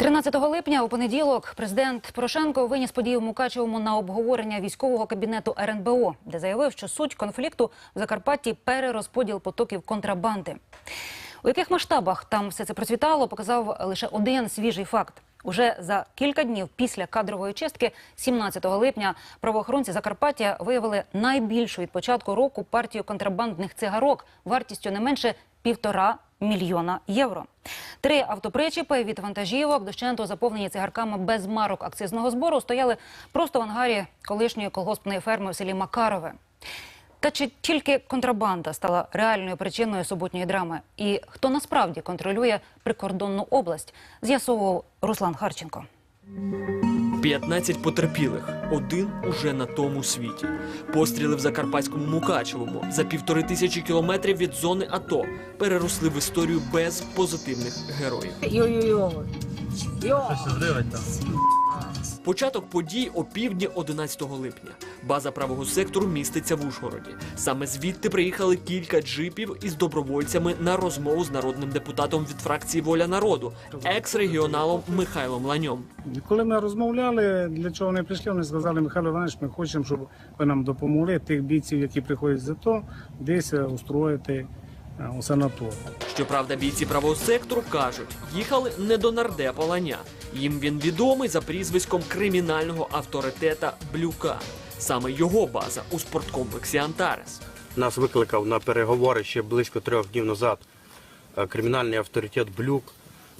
13 липня у понеділок президент Порошенко виніс подію в Мукачевому на обговорення військового кабінету РНБО, де заявив, що суть конфлікту в Закарпатті перерозподіл потоків контрабанди. У яких масштабах там все це процвітало, показав лише один свіжий факт. Уже за кілька днів після кадрової чистки, 17 липня, правоохоронці Закарпаття виявили найбільшу від початку року партію контрабандних цигарок вартістю не менше півтора мільйона євро. Три автопричіпи від вантажівок, дощенту заповнені цигарками без марок акцизного збору, стояли просто в ангарі колишньої колгоспної ферми в селі Макарове. Та чи тільки контрабанда стала реальною причиною суботньої драми? І хто насправді контролює прикордонну область? З'ясовував Руслан Харченко. 15 потерпілих, один уже на тому світі. Постріли в закарпатському Мукачевому за півтори тисячі кілометрів від зони АТО переросли в історію без позитивних героїв. Йо-йо-йо. Йо. Початок подій о півдні 11 липня. База правого сектору міститься в Ужгороді. Саме звідти приїхали кілька джипів із добровольцями на розмову з народним депутатом від фракції Воля народу, екс-регіоналом Михайлом Ланьом. Коли ми розмовляли, для чого вони прийшли, вони сказали, Михайло Іванович, ми хочемо, щоб ви нам допомогли тих бійців, які приходять з АТО, десь е, устроїти у то Щоправда, бійці правого сектору кажуть, їхали не до нардепа Ланя. Їм він відомий за прізвиськом кримінального авторитета Блюка. Саме його база у спорткомплексі Антарес. Нас викликав на переговори ще близько трьох днів назад е, кримінальний авторитет Блюк.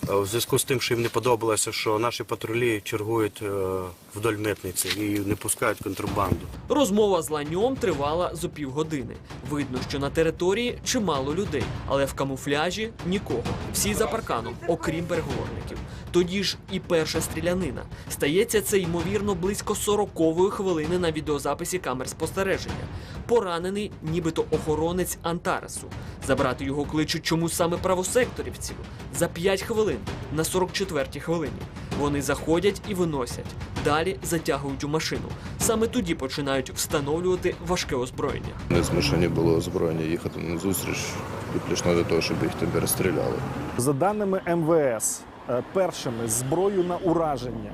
Е, В зв'язку з тим, що їм не подобалося, що наші патрулі чергують е, вдоль митниці і не пускають контрабанду. Розмова з ланьом тривала зо півгодини. Видно, що на території чимало людей, але в камуфляжі нікого. Всі за парканом, окрім переговорників. Тоді ж і перша стрілянина. Стається це ймовірно близько 40-ї хвилини на відеозаписі камер спостереження. Поранений, нібито охоронець Антаресу. Забрати його кличуть чомусь саме правосекторівців. За 5 хвилин на 44-й хвилині. Вони заходять і виносять. Далі затягують у машину. Саме тоді починають встановлювати важке озброєння. Не змушені було озброєння їхати на зустріч виключно для того, щоб їх тебе розстріляли. За даними МВС, е, першими зброю на ураження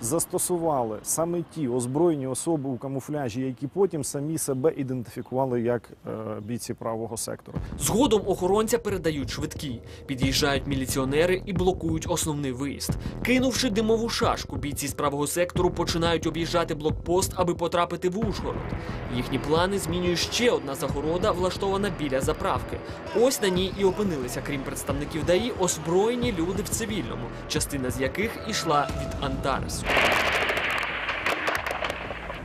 застосували саме ті озброєні особи у камуфляжі, які потім самі себе ідентифікували як е, бійці правого сектору. Згодом охоронця передають швидкі. Під'їжджають міліціонери і блокують основний виїзд. Кинувши димову шашку, бійці з правого сектору починають об'їжджати блокпост, аби потрапити в Ужгород. Їхні плани змінює ще одна загорода, влаштована біля заправки. Ось на ній і опинилися, крім представників ДАІ, озброєні люди в цивільному, частина з яких ішла від Антаресу.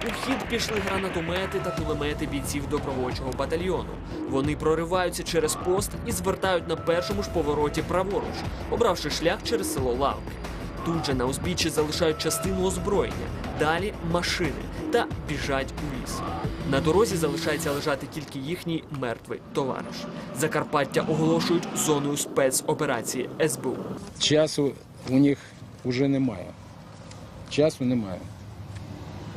У хід пішли гранатомети та кулемети бійців добровольчого батальйону. Вони прориваються через пост і звертають на першому ж повороті праворуч, обравши шлях через село Лавки. Тут же на узбіччі залишають частину озброєння, далі машини та біжать у ліс. На дорозі залишається лежати тільки їхній мертвий товариш. Закарпаття оголошують зоною спецоперації СБУ. Часу у них вже немає. Часу немає.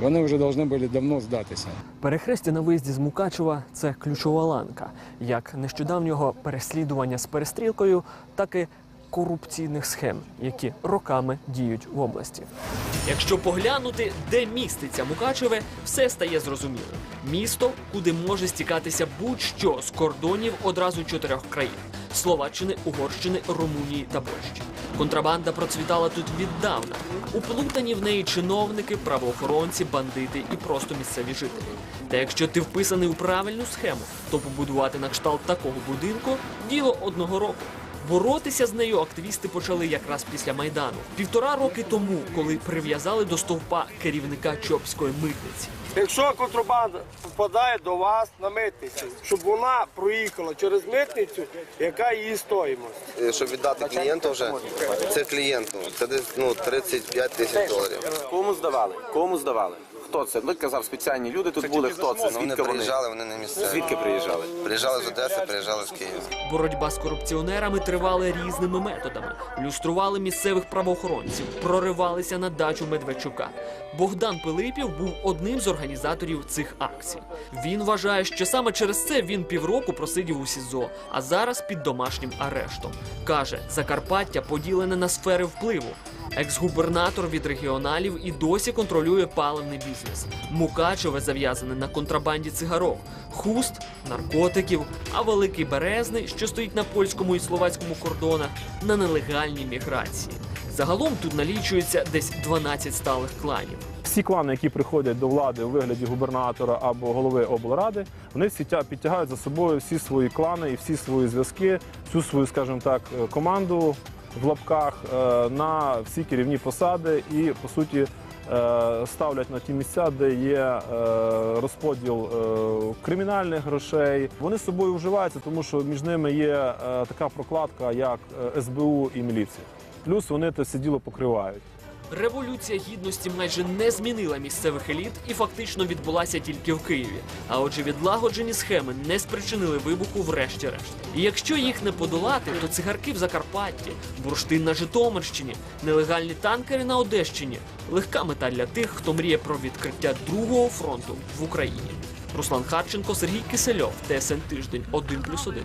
Вони вже повинні були давно здатися. Перехрестя на виїзді з Мукачева це ключова ланка як нещодавнього переслідування з перестрілкою, так і корупційних схем, які роками діють в області. Якщо поглянути, де міститься Мукачеве, все стає зрозумілим. Місто, куди може стікатися будь-що з кордонів одразу чотирьох країн: Словаччини, Угорщини, Румунії та Польщі. Контрабанда процвітала тут віддавна. Уплутані в неї чиновники, правоохоронці, бандити і просто місцеві жителі. Та якщо ти вписаний у правильну схему, то побудувати на кшталт такого будинку діло одного року. Боротися з нею активісти почали якраз після майдану, півтора роки тому, коли прив'язали до стовпа керівника Чопської митниці. Якщо контрабанда впадає до вас на митницю, щоб вона проїхала через митницю, яка її стоїмость? Е, Щоб віддати клієнту вже, це клієнту, це десь ну, 35 тисяч доларів. Кому здавали? Кому здавали? Хто це? Ну, казав, спеціальні люди тут були. Хто це? Ну, вони вони? приїжджали, вони не місцеві. Звідки приїжджали? Приїжджали з Одеси, приїжджали з Києва. Боротьба з корупціонерами тривала різними методами. Люстрували місцевих правоохоронців, проривалися на дачу Медведчука. Богдан Пилипів був одним з організаторів цих акцій. Він вважає, що саме через це він півроку просидів у СІЗО, а зараз під домашнім арештом. Каже, Закарпаття поділене на сфери впливу. Екс-губернатор від регіоналів і досі контролює паливний бізнес. Мукачеве зав'язане на контрабанді цигарок, хуст, наркотиків, а великий березний, що стоїть на польському і словацькому кордонах, на нелегальній міграції. Загалом тут налічується десь 12 сталих кланів. Всі клани, які приходять до влади у вигляді губернатора або голови облради, вони всі тя- підтягають за собою всі свої клани і всі свої зв'язки, всю свою, скажімо так, е, команду в лапках е, на всі керівні посади і по суті ставлять на ті місця, де є е, розподіл е, кримінальних грошей. Вони з собою вживаються, тому що між ними є е, така прокладка, як е, СБУ і міліція. Плюс вони це все діло покривають. Революція гідності майже не змінила місцевих еліт і фактично відбулася тільки в Києві. А отже, відлагоджені схеми не спричинили вибуху врешті-решт. І якщо їх не подолати, то цигарки в Закарпатті, бурштин на Житомирщині, нелегальні танкери на Одещині легка мета для тих, хто мріє про відкриття другого фронту в Україні. Руслан Харченко, Сергій Кисельов, ТСН Тиждень, 1+,1.